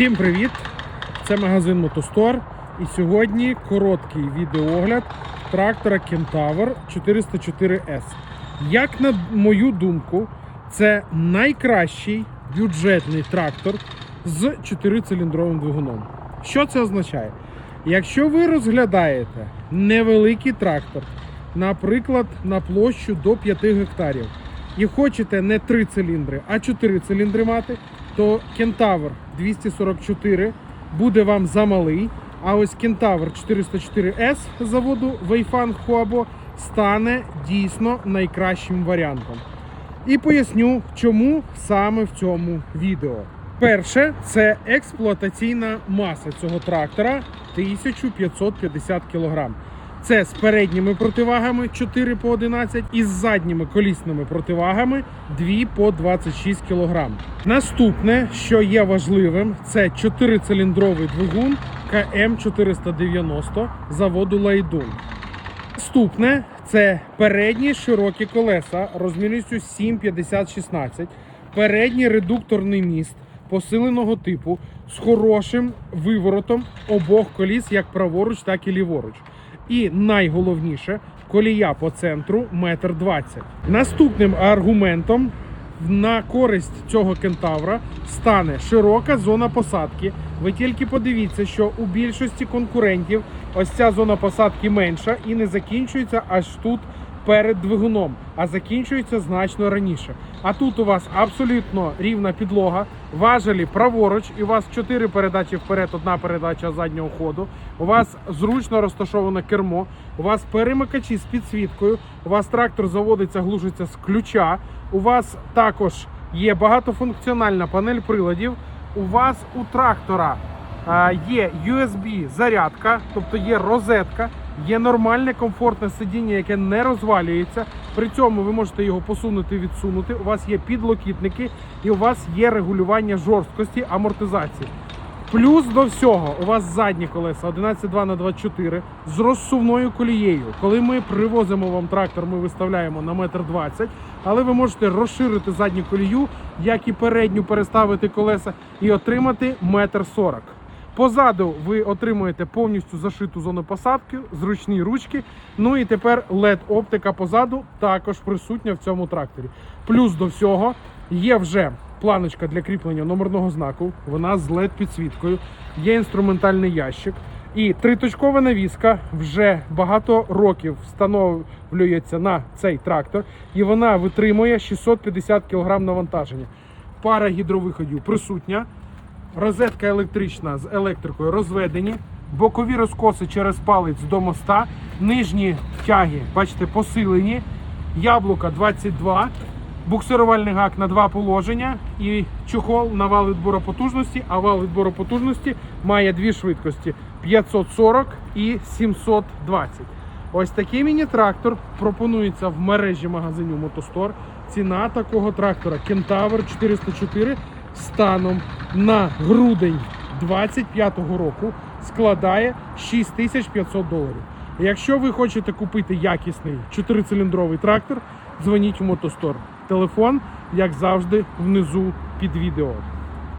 Всім привіт! Це магазин Мотостор. І сьогодні короткий відеоогляд трактора Kentaur 404S. Як на мою думку, це найкращий бюджетний трактор з 4-циліндровим двигуном. Що це означає? Якщо ви розглядаєте невеликий трактор, наприклад, на площу до 5 гектарів, і хочете не 3 циліндри, а 4 циліндри мати, то Кентавр 244 буде вам замалий. А ось Кентавр 404S заводу Вейфан Хуабо стане дійсно найкращим варіантом. І поясню, чому саме в цьому відео. Перше, це експлуатаційна маса цього трактора 1550 кг. Це з передніми противагами 4 по 11 і з задніми колісними противагами 2 по 26 кг. Наступне, що є важливим, це 4-циліндровий двигун КМ490 заводу Лайдун. Наступне це передні широкі колеса розмірністю 7,50-16, передній редукторний міст посиленого типу з хорошим виворотом обох коліс, як праворуч, так і ліворуч. І найголовніше колія по центру метр двадцять. Наступним аргументом на користь цього кентавра стане широка зона посадки. Ви тільки подивіться, що у більшості конкурентів ось ця зона посадки менша і не закінчується аж тут перед двигуном, а закінчується значно раніше. А тут у вас абсолютно рівна підлога, важелі праворуч, і у вас 4 передачі вперед, одна передача заднього ходу. У вас зручно розташоване кермо, у вас перемикачі з підсвіткою, у вас трактор заводиться, глушиться з ключа. У вас також є багатофункціональна панель приладів. У вас у трактора є USB зарядка, тобто є розетка, є нормальне комфортне сидіння, яке не розвалюється. При цьому ви можете його посунути, відсунути. У вас є підлокітники і у вас є регулювання жорсткості амортизації. Плюс до всього, у вас задні колеса 11,2 на 24 з розсувною колією. Коли ми привозимо вам трактор, ми виставляємо на метр 20, але ви можете розширити задню колію, як і передню переставити колеса і отримати метр 40. Позаду ви отримуєте повністю зашиту зону посадки, зручні ручки. Ну і тепер led оптика позаду також присутня в цьому тракторі. Плюс до всього є вже планочка для кріплення номерного знаку. Вона з led підсвіткою. Є інструментальний ящик. І триточкова навіска вже багато років встановлюється на цей трактор, і вона витримує 650 кг навантаження. Пара гідровиходів присутня. Розетка електрична з електрикою розведені, бокові розкоси через палець до моста, нижні тяги, бачите, посилені, яблука 22, буксирувальний гак на два положення. І чохол на вал відбору потужності, а вал відбору потужності має дві швидкості. 540 і 720. Ось такий міні-трактор пропонується в мережі магазинів Мотостор. Ціна такого трактора Кентавр 404 станом на грудень 2025 року складає 6500 доларів. Якщо ви хочете купити якісний 4-циліндровий трактор, дзвоніть у Мотостор. Телефон, як завжди, внизу під відео.